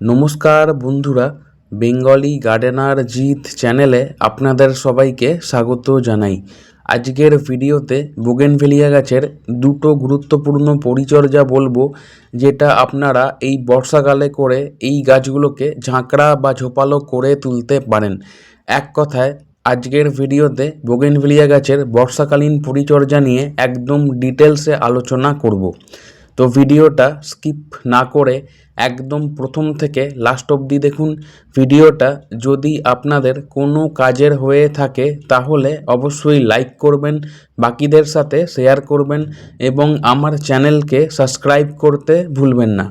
নমস্কার বন্ধুরা, Bengali gardener জিত চ্যানেলে আপনাদের সবাইকে স্বাগত জানাই। আজকের ভিডিওতে বুগেনভেলিয়া গাছের দুটো গুরুত্বপূর্ণ পরিচর্যা বলব, যেটা আপনারা এই বর্ষাকালে করে এই গাছগুলোকে ঝাঁকড়া বা ঝোপালো করে তুলতে পারেন। এক কথায়, আজকের ভিডিওতে বোগেনভেলিয়া গাছের বর্ষাকালীন পরিচর্যা নিয়ে একদম ডিটেলসে আলোচনা করব। তো ভিডিওটা স্কিপ না করে একদম প্রথম থেকে লাস্ট অবধি দেখুন। ভিডিওটা যদি আপনাদের কোনো কাজের হয়ে থাকে, তাহলে অবশ্যই লাইক করবেন, বাকিদের সাথে শেয়ার করবেন এবং আমার চ্যানেলকে সাবস্ক্রাইব করতে ভুলবেন না।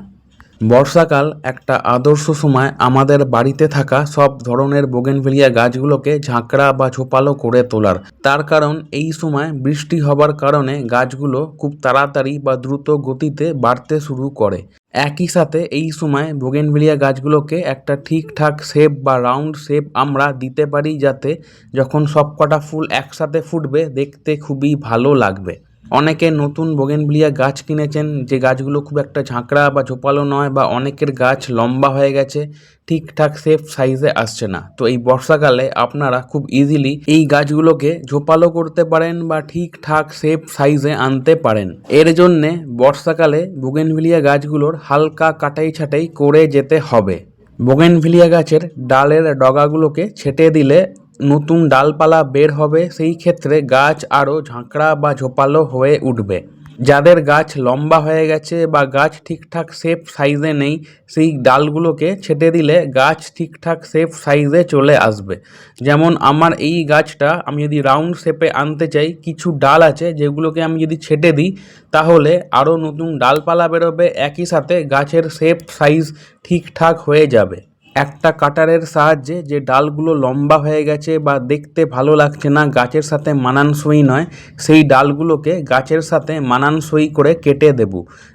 বর্ষাকাল একটা আদর্শ সময়। আমাদের বাড়িতে থাকা সব ধরনের বোগেনভেলিয়া গাছগুলোকে ঝাঁকড়া বা ঝোপালো করে তোলার। তার কারণ, এই সময় বৃষ্টি হবার কারণে গাছগুলো খুব তাড়াতাড়ি বা দ্রুত গতিতে বাড়তে শুরু করে। একই সাথে এই সময় বোগেনভেলিয়া গাছগুলোকে একটা ঠিকঠাক শেপ বা রাউন্ড শেপ আমরা দিতে পারি যাতে যখন সবকটা ফুল একসাথে ফুটবে, দেখতে খুবই ভালো লাগবে। অনেকে নতুন বোগেনভিলিয়া গাছ কিনেছেন, যে গাছগুলো খুব একটা ঝাঁকড়া বা ঝোপালো নয় বা অনেকের গাছ লম্বা হয়ে গেছে, ঠিকঠাক শেপ সাইজে আসছে না। তো এই বর্ষাকালে আপনারা খুব ইজিলি এই গাছগুলোকে ঝোপালো করতে পারেন বা ঠিকঠাক শেপ সাইজে আনতে পারেন। এর জন্যে বর্ষাকালে বোগেনভিলিয়া গাছগুলোর হালকা কাটাই ছাটাই করে যেতে হবে। বোগেনভিলিয়া গাছের ডালের ডগাগুলোকে ছেটে দিলে নতুন ডালপালা বের হবে, সেই ক্ষেত্রে গাছ আরও ঝাঁকড়া বা ঝোপালো হয়ে উঠবে। যাদের গাছ লম্বা হয়ে গেছে বা গাছ ঠিকঠাক শেপ সাইজে নেই, সেই ডালগুলোকে ছেটে দিলে গাছ ঠিকঠাক শেপ সাইজে চলে আসবে। যেমন আমার এই গাছটা, আমি যদি রাউন্ড শেপে আনতে চাই, কিছু ডাল আছে যেগুলোকে আমি যদি ছেটে দিই, তাহলে আরও নতুন ডালপালা বেরোবে, একই সাথে গাছের শেপ সাইজ ঠিকঠাক হয়ে যাবে। একটা কাটারের সাহায্যে যে ডালগুলো লম্বা হয়ে গেছে বা দেখতে ভালো লাগছে না, গাছের সাথে মানানসই নয়, সেই ডালগুলোকে গাছের সাথে মানানসই করে কেটে দেব,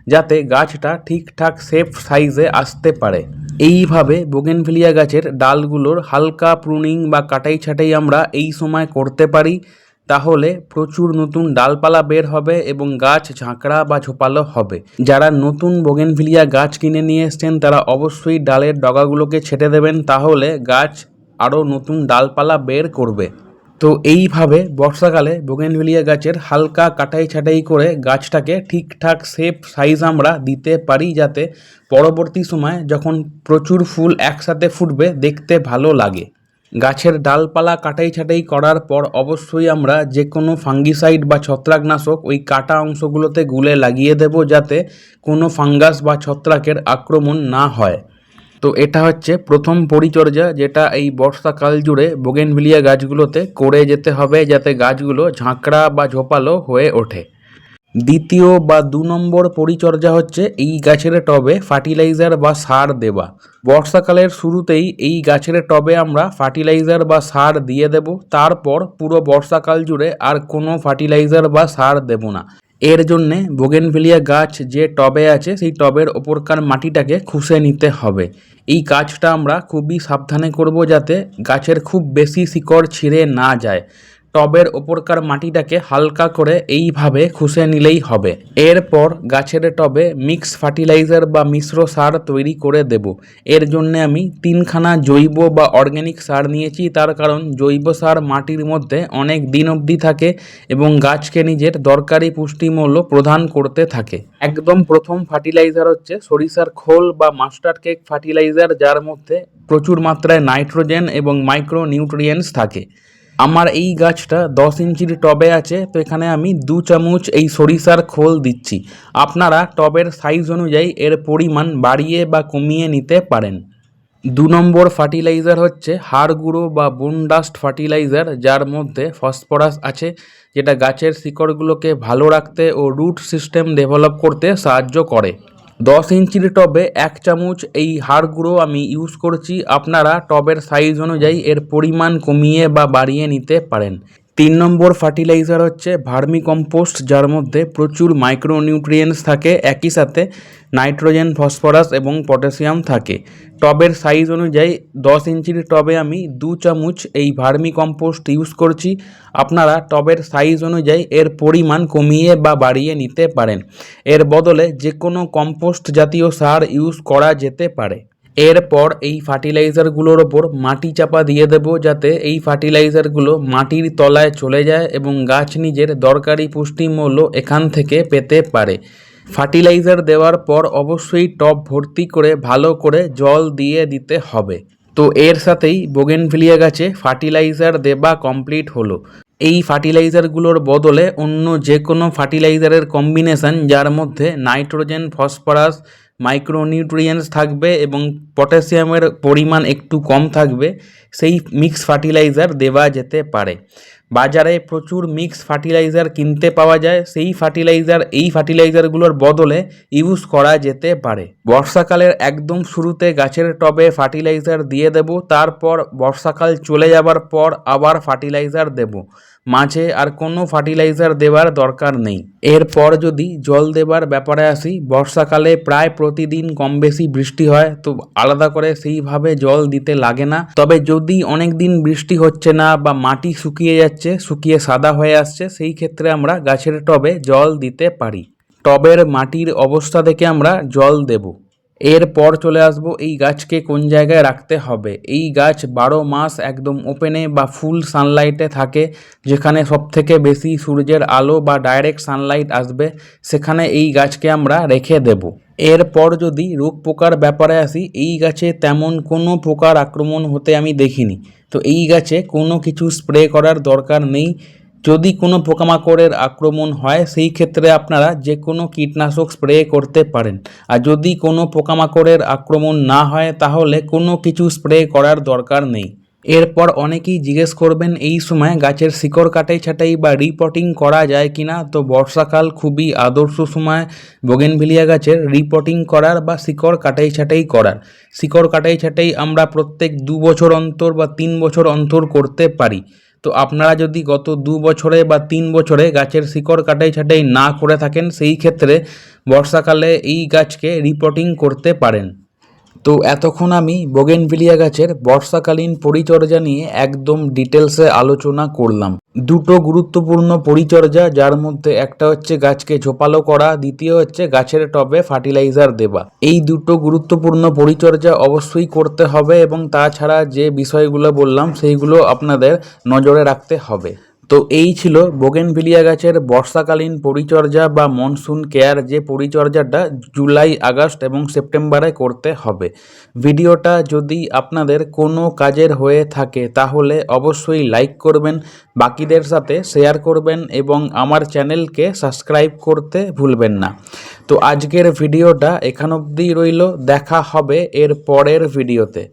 যাতে গাছটা ঠিকঠাক সেফ সাইজে আসতে পারে। এইভাবে বোগেনভিলিয়া গাছের ডালগুলোর হালকা প্রুনিং বা কাটাই ছাটাই আমরা এই সময় করতে পারি। তাহলে প্রচুর নতুন ডালপালা বের হবে এবং গাছ ঝাঁকড়া বা ঝোপালো হবে। যারা নতুন বোগেনভিলিয়া গাছ কিনে নিয়ে এসছেন, তারা অবশ্যই ডালের ডগাগুলোকে ছেটে দেবেন, তাহলে গাছ আরও নতুন ডালপালা বের করবে। তো এইভাবে বর্ষাকালে বোগেনভিলিয়া গাছের হালকা কাটাই ছাটাই করে গাছটাকে ঠিকঠাক সেফ সাইজ আমরা দিতে পারি যাতে পরবর্তী সময় যখন প্রচুর ফুল একসাথে ফুটবে, দেখতে ভালো লাগে। গাছের ডালপালা কাটাই ছাটাই করার পর অবশ্যই আমরা যে কোনো ফাঙ্গিসাইড বা ছত্রাকনাশক ওই কাটা অংশগুলোতে গুলে লাগিয়ে দেব যাতে কোনো ফাঙ্গাস বা ছত্রাকের আক্রমণ না হয়। তো এটা হচ্ছে প্রথম পরিচর্যা যেটা এই বর্ষাকাল জুড়ে বোগেনভিলিয়া গাছগুলোতে করে যেতে হবে যাতে গাছগুলো ঝাঁকড়া বা ঝোপালো হয়ে ওঠে। দ্বিতীয় বা দু নম্বর পরিচর্যা হচ্ছে এই গাছের টবে ফার্টিলাইজার বা সার দেওয়া। বর্ষাকালের শুরুতেই এই গাছের টবে আমরা ফার্টিলাইজার বা সার দিয়ে দেব, তারপর পুরো বর্ষাকাল জুড়ে আর কোনো ফার্টিলাইজার বা সার দেব না। এর জন্যে বোগেনভিলিয়া গাছ যে টবে আছে, সেই টবের ওপরকার মাটিটাকে খুশে নিতে হবে। এই কাজটা আমরা খুবই সাবধানে করব যাতে গাছের খুব বেশি শিকড় ছিঁড়ে না যায়। টবের ওপরকার মাটিটাকে হালকা করে এইভাবে খুশে নিলেই হবে। এরপর গাছের টবে মিক্স ফার্টিলাইজার বা মিশ্র সার তৈরি করে দেব। এর জন্য আমি তিনখানা জৈব বা অর্গ্যানিক সার নিয়েছি। তার কারণ জৈব সার মাটির মধ্যে অনেক দিন অবধি থাকে এবং গাছকে নিজের দরকারি পুষ্টিমূল্য প্রদান করতে থাকে। একদম প্রথম ফার্টিলাইজার হচ্ছে সরিষার খোল বা মাস্টার কেক ফার্টিলাইজার, যার মধ্যে প্রচুর মাত্রায় নাইট্রোজেন এবং মাইক্রো নিউট্রিয়েন্টস থাকে। আমার এই গাছটা দশ ইঞ্চির টবে আছে, তো এখানে আমি দু চামচ এই সরিষার খোল দিচ্ছি। আপনারা টবের সাইজ অনুযায়ী এর পরিমাণ বাড়িয়ে বা কমিয়ে নিতে পারেন। দু নম্বর ফার্টিলাইজার হচ্ছে হাড় গুঁড়ো বা বোনডাস্ট ফার্টিলাইজার যার মধ্যে ফসফরাস আছে, যেটা গাছের শিকড়গুলোকে ভালো রাখতে ও রুট সিস্টেম ডেভেলপ করতে সাহায্য করে। দশ ইঞ্চির টবে এক চামচ এই হাড় গুঁড়ো আমি ইউজ করছি। আপনারা টবের সাইজ অনুযায়ী এর পরিমাণ কমিয়ে বা বাড়িয়ে নিতে পারেন। তিন নম্বর ফার্টিলাইজার হচ্ছে ভার্মি কম্পোস্ট যার মধ্যে প্রচুর মাইক্রোনিউট্রিয়েন্টস থাকে। একই সাথে নাইট্রোজেন, ফসফরাস এবং পটাশিয়াম থাকে। টবের সাইজ অনুযায়ী দশ ইঞ্চির টবে আমি দু চামচ এই ভার্মি কম্পোস্ট ইউজ করছি। আপনারা টবের সাইজ অনুযায়ী এর পরিমাণ কমিয়ে বা বাড়িয়ে নিতে পারেন। এর বদলে যে কোনো কম্পোস্ট জাতীয় সার ইউজ করা যেতে পারে। এরপর এই ফার্টিলাইজারগুলোর ওপর মাটি চাপা দিয়ে দেব যাতে এই ফার্টিলাইজারগুলো মাটির তলায় চলে যায় এবং গাছ নিজের দরকারি পুষ্টিমূল্য এখান থেকে পেতে পারে। ফার্টিলাইজার দেওয়ার পর অবশ্যই টব ভর্তি করে ভালো করে জল দিয়ে দিতে হবে। তো এর সাথেই বোগেনভিলিয়া গাছে ফার্টিলাইজার দেবা কমপ্লিট হলো। এই ফার্টিলাইজারগুলোর বদলে অন্য যে কোনো ফার্টিলাইজারের কম্বিনেশন, যার মধ্যে নাইট্রোজেন, ফসফরাস মাইক্রোনিউট্রিয়েন্টস থাকবে এবং পটাশিয়ামের পরিমাণ একটু কম থাকবে। সেই মিক্স ফার্টিলাইজার দেওয়া যেতে পারে। বাজারে প্রচুর মিক্স ফার্টিলাইজার কিনতে পাওয়া যায়। সেই ফার্টিলাইজার এই ফার্টিলাইজারগুলোর বদলে ইউজ করা যেতে পারে। বর্ষাকালের একদম শুরুতে গাছের টবে ফার্টিলাইজার দিয়ে দেব, তারপর বর্ষাকাল চলে যাবার পর আবার ফার্টিলাইজার দেব। মাঝে আর কোনো ফার্টিলাইজার দেওয়ার দরকার নেই। এরপর যদি জল দেবার ব্যাপারে আসি, বর্ষাকালে প্রায় প্রতিদিন কম বেশি বৃষ্টি হয়, তো আলাদা করে সেইভাবে জল দিতে লাগে না। তবে যদি অনেক দিন বৃষ্টি হচ্ছে না বা মাটি শুকিয়ে যাচ্ছে, শুকিয়ে সাদা হয়ে আসছে, সেই ক্ষেত্রে আমরা গাছের টবে জল দিতে পারি। টবের মাটির অবস্থা দেখে আমরা জল দেব। এরপর চলে আসব এই গাছকে কোন জায়গায় রাখতে হবে। এই গাছ বারো মাস একদম ওপেনে বা ফুল সানলাইটে থাকে, যেখানে সবথেকে বেশি সূর্যের আলো বা ডাইরেক্ট সানলাইট আসবে, সেখানে এই গাছকে আমরা রেখে দেব। এরপর যদি রোগ পোকার ব্যাপারে আসি, এই গাছে তেমন কোনো পোকার আক্রমণ হতে আমি দেখিনি। তো এই গাছে কোনো কিছু স্প্রে করার দরকার নেই। যদি কোনো পোকামাকড়ের আক্রমণ হয়, সেই ক্ষেত্রে আপনারা যে কোনো কীটনাশক স্প্রে করতে পারেন। আর যদি কোনো পোকামাকড়ের আক্রমণ না হয়, তাহলে কোনো কিছু স্প্রে করার দরকার নেই। এরপর অনেকেই জিজ্ঞেস করবেন, এই সময় গাছের শিকড় কাটাই ছাটাই বা রিপোর্টিং করা যায় কিনা তো বর্ষাকাল খুবই আদর্শ সময়। বোগেনভিলিয়া গাছের রিপোর্টিং করার বা শিকড় কাটাই ছাটাই করার। শিকড় কাটাই ছাটাই আমরা প্রত্যেক দু বছর অন্তর বা তিন বছর অন্তর করতে পারি। তো আপনারা যদি গত দু বছরে বা তিন বছরে গাছের শিকড় কাটাই ছাটাই না করে থাকেন, সেই ক্ষেত্রে বর্ষাকালে এই গাছকে রিপোর্টিং করতে পারেন। তো এতক্ষণ আমি বোগেনভিলিয়া গাছের বর্ষাকালীন পরিচর্যা নিয়ে একদম ডিটেলসে আলোচনা করলাম। দুটো গুরুত্বপূর্ণ পরিচর্যা, যার মধ্যে একটা হচ্ছে গাছকে ঝোপালো করা, দ্বিতীয় হচ্ছে গাছের টবে ফার্টিলাইজার দেওয়া। এই দুটো গুরুত্বপূর্ণ পরিচর্যা অবশ্যই করতে হবে এবং তাছাড়া যে বিষয়গুলো বললাম, সেইগুলো আপনাদের নজরে রাখতে হবে। তো এই ছিল বোগেনভিলিয়া গাছের বর্ষাকালীন পরিচর্যা বা মনসুন কেয়ার যে পরিচর্যাটা জুলাই, আগস্ট এবং সেপ্টেম্বরে করতে হবে। ভিডিওটা যদি আপনাদের কোনো কাজের হয়ে থাকে তাহলে অবশ্যই লাইক করবেন, বাকিদের সাথে শেয়ার করবেন এবং আমার চ্যানেলকে সাবস্ক্রাইব করতে ভুলবেন না। তো আজকের ভিডিওটা এখান অবধি রইল, দেখা হবে এর পরের ভিডিওতে।